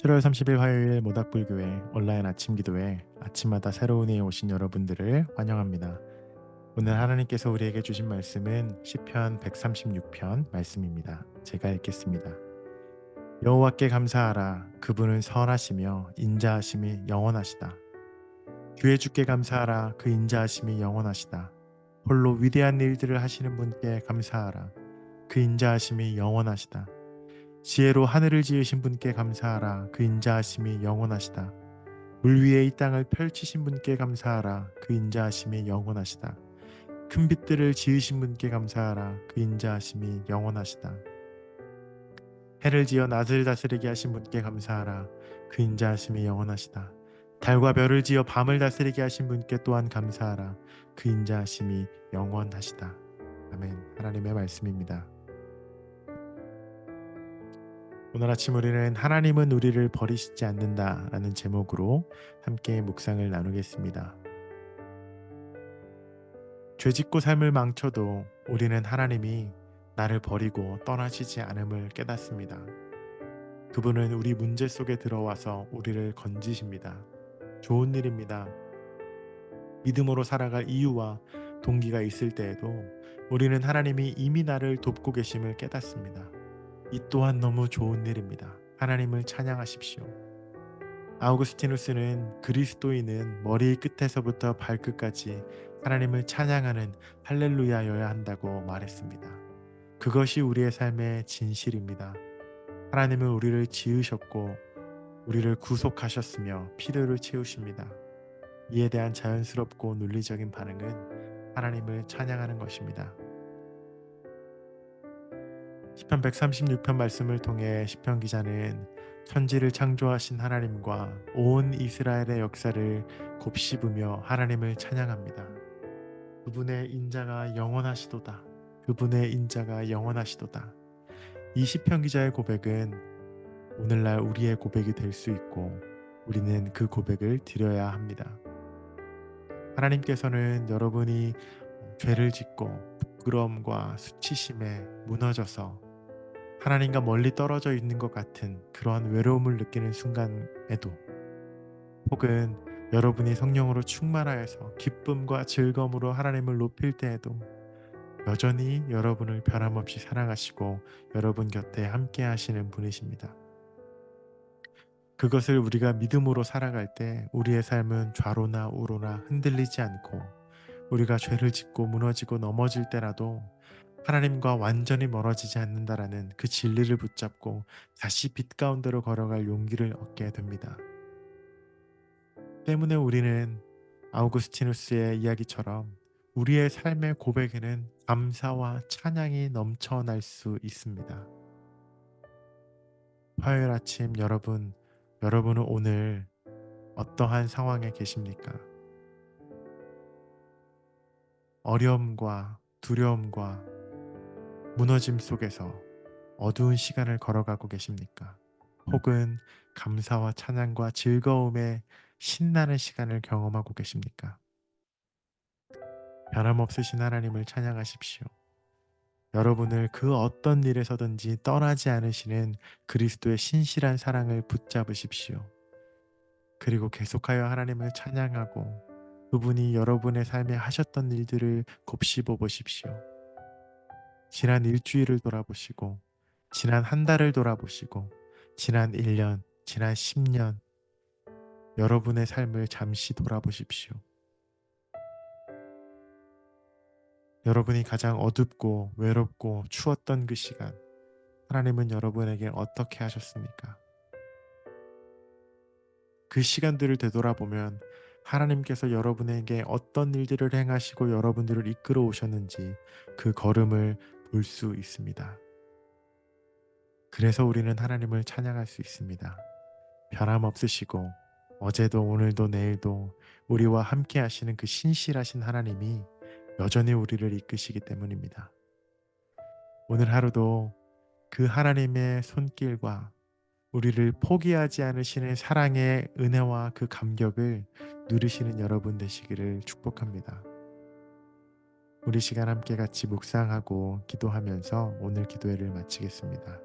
7월 30일 화요일 모닥불교회 온라인 아침 기도회 아침마다 새로운 이에 오신 여러분들을 환영합니다. 오늘 하나님께서 우리에게 주신 말씀은 시편 136편 말씀입니다. 제가 읽겠습니다. 여호와께 감사하라 그분은 선하시며 인자하심이 영원하시다. 주의 주께 감사하라 그 인자하심이 영원하시다. 홀로 위대한 일들을 하시는 분께 감사하라 그 인자하심이 영원하시다. 지혜로 하늘을 지으신 분께 감사하라. 그 인자하심이 영원하시다. 물 위에 이 땅을 펼치신 분께 감사하라. 그 인자하심이 영원하시다. 큰 빛들을 지으신 분께 감사하라. 그 인자하심이 영원하시다. 해를 지어 낮을 다스리게 하신 분께 감사하라. 그 인자하심이 영원하시다. 달과 별을 지어 밤을 다스리게 하신 분께 또한 감사하라. 그 인자하심이 영원하시다. 아멘. 하나님의 말씀입니다. 오늘 아침 우리는 하나님은 우리를 버리시지 않는다 라는 제목으로 함께 묵상을 나누겠습니다. 죄 짓고 삶을 망쳐도 우리는 하나님이 나를 버리고 떠나시지 않음을 깨닫습니다. 그분은 우리 문제 속에 들어와서 우리를 건지십니다. 좋은 일입니다. 믿음으로 살아갈 이유와 동기가 있을 때에도 우리는 하나님이 이미 나를 돕고 계심을 깨닫습니다. 이 또한 너무 좋은 일입니다. 하나님을 찬양하십시오. 아우구스티누스는 그리스도인은 머리 끝에서부터 발끝까지 하나님을 찬양하는 할렐루야여야 한다고 말했습니다. 그것이 우리의 삶의 진실입니다. 하나님은 우리를 지으셨고 우리를 구속하셨으며 필요를 채우십니다. 이에 대한 자연스럽고 논리적인 반응은 하나님을 찬양하는 것입니다. 시편 136편 말씀을 통해 시편 기자는 천지를 창조하신 하나님과 온 이스라엘의 역사를 곱씹으며 하나님을 찬양합니다. 그분의 인자가 영원하시도다. 그분의 인자가 영원하시도다. 이 시편 기자의 고백은 오늘날 우리의 고백이 될 수 있고 우리는 그 고백을 드려야 합니다. 하나님께서는 여러분이 죄를 짓고 부끄러움과 수치심에 무너져서 하나님과 멀리 떨어져 있는 것 같은 그러한 외로움을 느끼는 순간에도 혹은 여러분이 성령으로 충만하여서 기쁨과 즐거움으로 하나님을 높일 때에도 여전히 여러분을 변함없이 사랑하시고 여러분 곁에 함께 하시는 분이십니다. 그것을 우리가 믿음으로 살아갈 때 우리의 삶은 좌로나 우로나 흔들리지 않고 우리가 죄를 짓고 무너지고 넘어질 때라도 하나님과 완전히 멀어지지 않는다라는 그 진리를 붙잡고 다시 빛 가운데로 걸어갈 용기를 얻게 됩니다. 때문에 우리는 아우구스티누스의 이야기처럼 우리의 삶의 고백에는 감사와 찬양이 넘쳐날 수 있습니다. 화요일 아침 여러분, 여러분은 오늘 어떠한 상황에 계십니까? 어려움과 두려움과 무너짐 속에서 어두운 시간을 걸어가고 계십니까? 혹은 감사와 찬양과 즐거움에 신나는 시간을 경험하고 계십니까? 변함없으신 하나님을 찬양하십시오. 여러분을 그 어떤 일에서든지 떠나지 않으시는 그리스도의 신실한 사랑을 붙잡으십시오. 그리고 계속하여 하나님을 찬양하고 그분이 여러분의 삶에 하셨던 일들을 곱씹어 보십시오. 지난 일주일을 돌아보시고, 지난 한 달을 돌아보시고, 지난 1년, 지난 10년, 여러분의 삶을 잠시 돌아보십시오. 여러분이 가장 어둡고 외롭고 추웠던 그 시간, 하나님은 여러분에게 어떻게 하셨습니까? 그 시간들을 되돌아보면 하나님께서 여러분에게 어떤 일들을 행하시고 여러분들을 이끌어 오셨는지 그 걸음을 볼 수 있습니다. 그래서 우리는 하나님을 찬양할 수 있습니다. 변함없으시고 어제도 오늘도 내일도 우리와 함께 하시는 그 신실하신 하나님이 여전히 우리를 이끄시기 때문입니다. 오늘 하루도 그 하나님의 손길과 우리를 포기하지 않으시는 사랑의 은혜와 그 감격을 누리시는 여러분 되시기를 축복합니다. 우리 시간 함께 같이 묵상하고 기도하면서 오늘 기도회를 마치겠습니다.